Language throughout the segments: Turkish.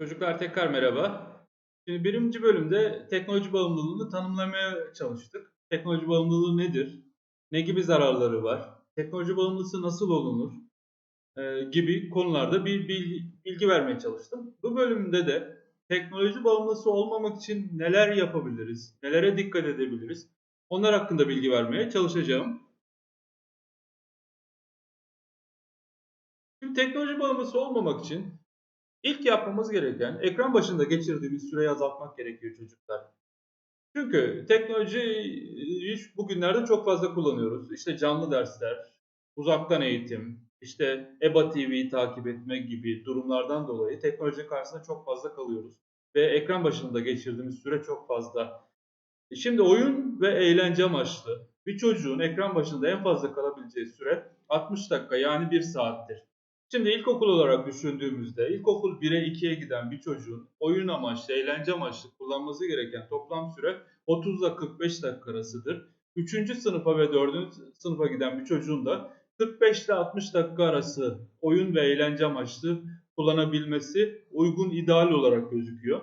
Çocuklar tekrar merhaba. Şimdi birinci bölümde teknoloji bağımlılığını tanımlamaya çalıştık. Teknoloji bağımlılığı nedir? Ne gibi zararları var? Teknoloji bağımlısı nasıl olunur? Ee, gibi konularda bir bilgi, vermeye çalıştım. Bu bölümde de teknoloji bağımlısı olmamak için neler yapabiliriz? Nelere dikkat edebiliriz? Onlar hakkında bilgi vermeye çalışacağım. Şimdi teknoloji bağımlısı olmamak için İlk yapmamız gereken ekran başında geçirdiğimiz süreyi azaltmak gerekiyor çocuklar. Çünkü teknolojiyi bugünlerde çok fazla kullanıyoruz. İşte canlı dersler, uzaktan eğitim, işte EBA TV'yi takip etme gibi durumlardan dolayı teknoloji karşısında çok fazla kalıyoruz. Ve ekran başında geçirdiğimiz süre çok fazla. Şimdi oyun ve eğlence amaçlı bir çocuğun ekran başında en fazla kalabileceği süre 60 dakika yani 1 saattir. Şimdi ilkokul olarak düşündüğümüzde ilkokul 1'e 2'ye giden bir çocuğun oyun amaçlı, eğlence amaçlı kullanması gereken toplam süre 30 ile 45 dakika arasıdır. 3. sınıfa ve 4. sınıfa giden bir çocuğun da 45 ile 60 dakika arası oyun ve eğlence amaçlı kullanabilmesi uygun ideal olarak gözüküyor.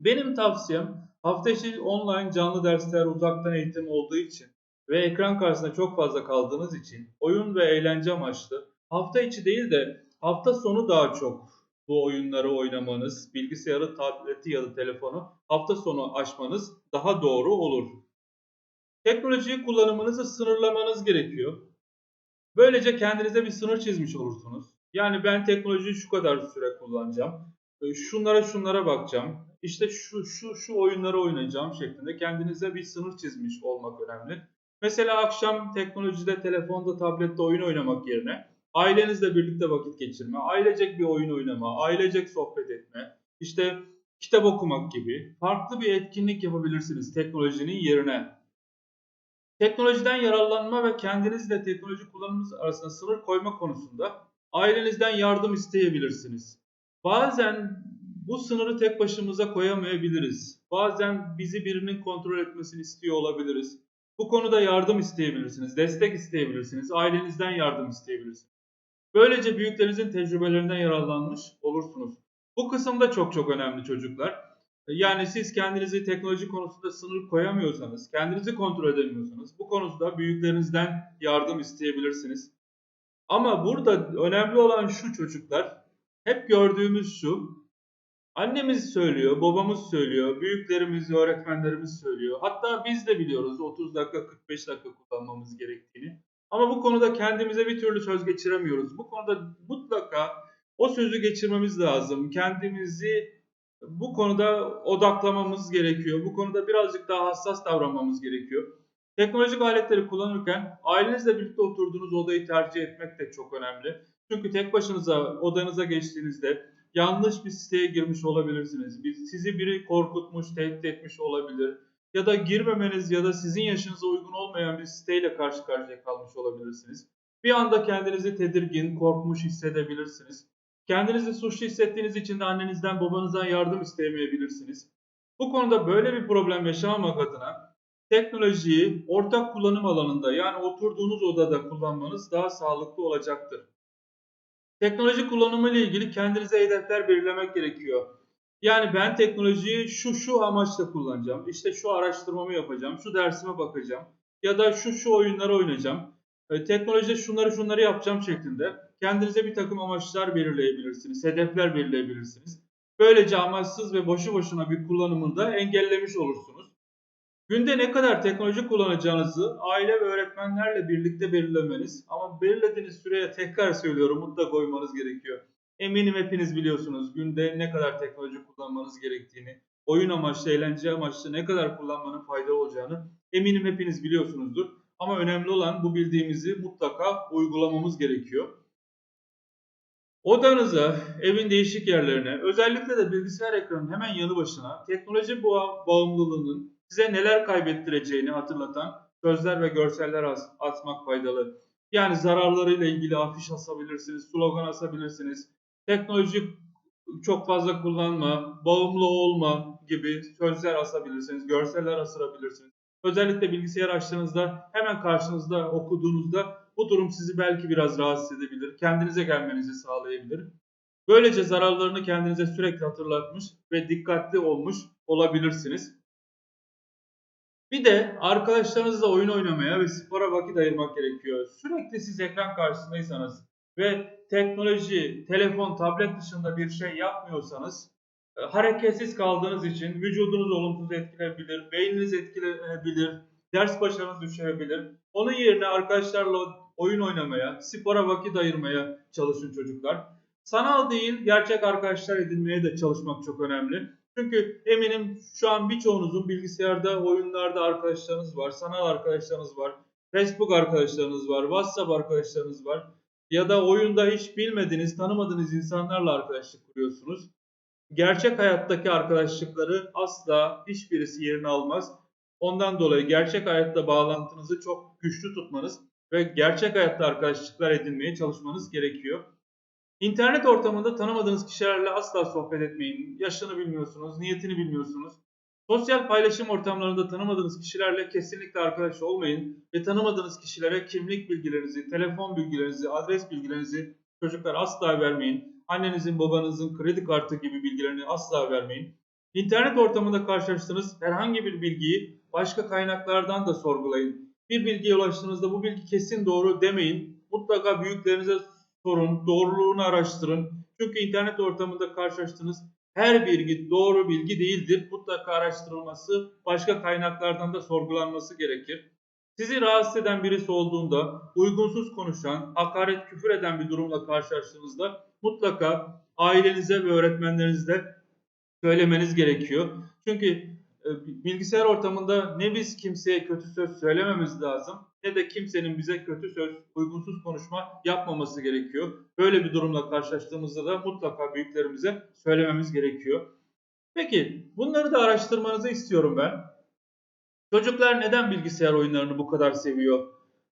Benim tavsiyem hafta içi online canlı dersler, uzaktan eğitim olduğu için ve ekran karşısında çok fazla kaldığınız için oyun ve eğlence amaçlı hafta içi değil de hafta sonu daha çok bu oyunları oynamanız, bilgisayarı, tableti ya da telefonu hafta sonu açmanız daha doğru olur. Teknolojiyi kullanımınızı sınırlamanız gerekiyor. Böylece kendinize bir sınır çizmiş olursunuz. Yani ben teknolojiyi şu kadar süre kullanacağım. e, Şunlara şunlara bakacağım. İşte şu şu şu oyunları oynayacağım şeklinde kendinize bir sınır çizmiş olmak önemli. Mesela akşam teknolojide, telefonda, tablette oyun oynamak yerine ailenizle birlikte vakit geçirme, ailecek bir oyun oynama, ailecek sohbet etme, işte kitap okumak gibi farklı bir etkinlik yapabilirsiniz teknolojinin yerine. Teknolojiden yararlanma ve kendinizle teknoloji kullanımınız arasında sınır koyma konusunda ailenizden yardım isteyebilirsiniz. Bazen bu sınırı tek başımıza koyamayabiliriz. Bazen bizi birinin kontrol etmesini istiyor olabiliriz. Bu konuda yardım isteyebilirsiniz, destek isteyebilirsiniz, ailenizden yardım isteyebilirsiniz. Böylece büyüklerinizin tecrübelerinden yararlanmış olursunuz. Bu kısımda çok çok önemli çocuklar. Yani siz kendinizi teknoloji konusunda sınır koyamıyorsanız, kendinizi kontrol edemiyorsanız bu konuda büyüklerinizden yardım isteyebilirsiniz. Ama burada önemli olan şu çocuklar, hep gördüğümüz şu, annemiz söylüyor, babamız söylüyor, büyüklerimiz, öğretmenlerimiz söylüyor. Hatta biz de biliyoruz 30 dakika, 45 dakika kullanmamız gerektiğini. Ama bu konuda kendimize bir türlü söz geçiremiyoruz. Bu konuda mutlaka o sözü geçirmemiz lazım. Kendimizi bu konuda odaklamamız gerekiyor. Bu konuda birazcık daha hassas davranmamız gerekiyor. Teknolojik aletleri kullanırken ailenizle birlikte oturduğunuz odayı tercih etmek de çok önemli. Çünkü tek başınıza odanıza geçtiğinizde yanlış bir siteye girmiş olabilirsiniz. Sizi biri korkutmuş, tehdit etmiş olabilir. Ya da girmemeniz ya da sizin yaşınıza uygun olmayan bir siteyle karşı karşıya kalmış olabilirsiniz. Bir anda kendinizi tedirgin, korkmuş hissedebilirsiniz. Kendinizi suçlu hissettiğiniz için de annenizden, babanızdan yardım isteyemeyebilirsiniz. Bu konuda böyle bir problem yaşamamak adına teknolojiyi ortak kullanım alanında yani oturduğunuz odada kullanmanız daha sağlıklı olacaktır. Teknoloji kullanımı ile ilgili kendinize hedefler belirlemek gerekiyor. Yani ben teknolojiyi şu şu amaçla kullanacağım. İşte şu araştırmamı yapacağım, şu dersime bakacağım ya da şu şu oyunları oynayacağım. E, teknolojide şunları şunları yapacağım şeklinde kendinize bir takım amaçlar belirleyebilirsiniz, hedefler belirleyebilirsiniz. Böylece amaçsız ve boşu boşuna bir kullanımını da engellemiş olursunuz. Günde ne kadar teknoloji kullanacağınızı aile ve öğretmenlerle birlikte belirlemeniz ama belirlediğiniz süreye tekrar söylüyorum mutlaka koymanız gerekiyor. Eminim hepiniz biliyorsunuz günde ne kadar teknoloji kullanmanız gerektiğini, oyun amaçlı, eğlence amaçlı ne kadar kullanmanın faydalı olacağını eminim hepiniz biliyorsunuzdur. Ama önemli olan bu bildiğimizi mutlaka uygulamamız gerekiyor. Odanıza, evin değişik yerlerine, özellikle de bilgisayar ekranının hemen yanı başına teknoloji bağ- bağımlılığının size neler kaybettireceğini hatırlatan sözler ve görseller atmak faydalı. Yani zararlarıyla ilgili afiş asabilirsiniz, slogan asabilirsiniz. Teknoloji çok fazla kullanma, bağımlı olma gibi sözler asabilirsiniz, görseller asırabilirsiniz. Özellikle bilgisayar açtığınızda hemen karşınızda okuduğunuzda bu durum sizi belki biraz rahatsız edebilir. Kendinize gelmenizi sağlayabilir. Böylece zararlarını kendinize sürekli hatırlatmış ve dikkatli olmuş olabilirsiniz. Bir de arkadaşlarınızla oyun oynamaya ve spora vakit ayırmak gerekiyor. Sürekli siz ekran karşısındaysanız ve teknoloji, telefon, tablet dışında bir şey yapmıyorsanız e, hareketsiz kaldığınız için vücudunuz olumsuz etkilenebilir, beyniniz etkilenebilir, ders başarınız düşebilir. Onun yerine arkadaşlarla oyun oynamaya, spora vakit ayırmaya çalışın çocuklar. Sanal değil, gerçek arkadaşlar edinmeye de çalışmak çok önemli. Çünkü eminim şu an birçoğunuzun bilgisayarda, oyunlarda arkadaşlarınız var, sanal arkadaşlarınız var, Facebook arkadaşlarınız var, WhatsApp arkadaşlarınız var. Ya da oyunda hiç bilmediğiniz, tanımadığınız insanlarla arkadaşlık kuruyorsunuz. Gerçek hayattaki arkadaşlıkları asla hiçbirisi yerini almaz. Ondan dolayı gerçek hayatta bağlantınızı çok güçlü tutmanız ve gerçek hayatta arkadaşlıklar edinmeye çalışmanız gerekiyor. İnternet ortamında tanımadığınız kişilerle asla sohbet etmeyin. Yaşını bilmiyorsunuz, niyetini bilmiyorsunuz. Sosyal paylaşım ortamlarında tanımadığınız kişilerle kesinlikle arkadaş olmayın ve tanımadığınız kişilere kimlik bilgilerinizi, telefon bilgilerinizi, adres bilgilerinizi çocuklar asla vermeyin. Annenizin, babanızın kredi kartı gibi bilgilerini asla vermeyin. İnternet ortamında karşılaştığınız herhangi bir bilgiyi başka kaynaklardan da sorgulayın. Bir bilgiye ulaştığınızda bu bilgi kesin doğru demeyin. Mutlaka büyüklerinize sorun, doğruluğunu araştırın. Çünkü internet ortamında karşılaştığınız her bilgi doğru bilgi değildir. Mutlaka araştırılması, başka kaynaklardan da sorgulanması gerekir. Sizi rahatsız eden birisi olduğunda, uygunsuz konuşan, hakaret, küfür eden bir durumla karşılaştığınızda mutlaka ailenize ve öğretmenlerinize söylemeniz gerekiyor. Çünkü bilgisayar ortamında ne biz kimseye kötü söz söylememiz lazım ne de kimsenin bize kötü söz, uygunsuz konuşma yapmaması gerekiyor. Böyle bir durumla karşılaştığımızda da mutlaka büyüklerimize söylememiz gerekiyor. Peki bunları da araştırmanızı istiyorum ben. Çocuklar neden bilgisayar oyunlarını bu kadar seviyor?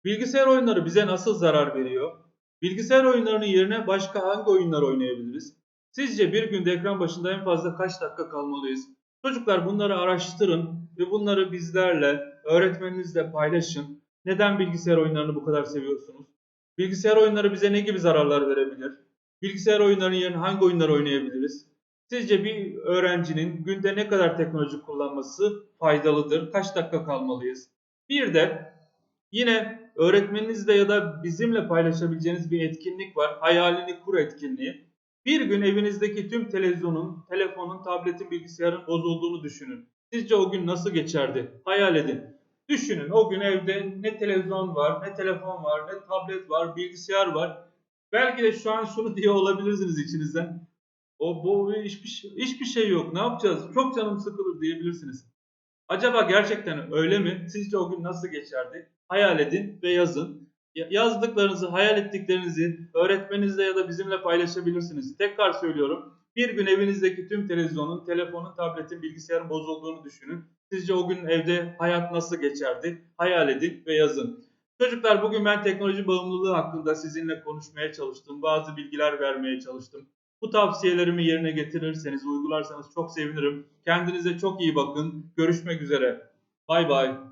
Bilgisayar oyunları bize nasıl zarar veriyor? Bilgisayar oyunlarının yerine başka hangi oyunlar oynayabiliriz? Sizce bir günde ekran başında en fazla kaç dakika kalmalıyız? Çocuklar bunları araştırın ve bunları bizlerle, öğretmeninizle paylaşın. Neden bilgisayar oyunlarını bu kadar seviyorsunuz? Bilgisayar oyunları bize ne gibi zararlar verebilir? Bilgisayar oyunlarının yerine hangi oyunlar oynayabiliriz? Sizce bir öğrencinin günde ne kadar teknoloji kullanması faydalıdır? Kaç dakika kalmalıyız? Bir de yine öğretmeninizle ya da bizimle paylaşabileceğiniz bir etkinlik var. Hayalini kur etkinliği. Bir gün evinizdeki tüm televizyonun, telefonun, tabletin, bilgisayarın bozulduğunu düşünün. Sizce o gün nasıl geçerdi? Hayal edin. Düşünün o gün evde ne televizyon var, ne telefon var, ne tablet var, bilgisayar var. Belki de şu an şunu diye olabilirsiniz içinizden. O bu hiçbir, şey- hiçbir şey yok. Ne yapacağız? Çok canım sıkılır diyebilirsiniz. Acaba gerçekten öyle mi? Sizce o gün nasıl geçerdi? Hayal edin ve yazın. Ya- Yazdıklarınızı, hayal ettiklerinizi öğretmeninizle ya da bizimle paylaşabilirsiniz. Tekrar söylüyorum. Bir gün evinizdeki tüm televizyonun, telefonun, tabletin, bilgisayarın bozulduğunu düşünün. Sizce o gün evde hayat nasıl geçerdi? Hayal edin ve yazın. Çocuklar bugün ben teknoloji bağımlılığı hakkında sizinle konuşmaya çalıştım. Bazı bilgiler vermeye çalıştım. Bu tavsiyelerimi yerine getirirseniz, uygularsanız çok sevinirim. Kendinize çok iyi bakın. Görüşmek üzere. Bay bay.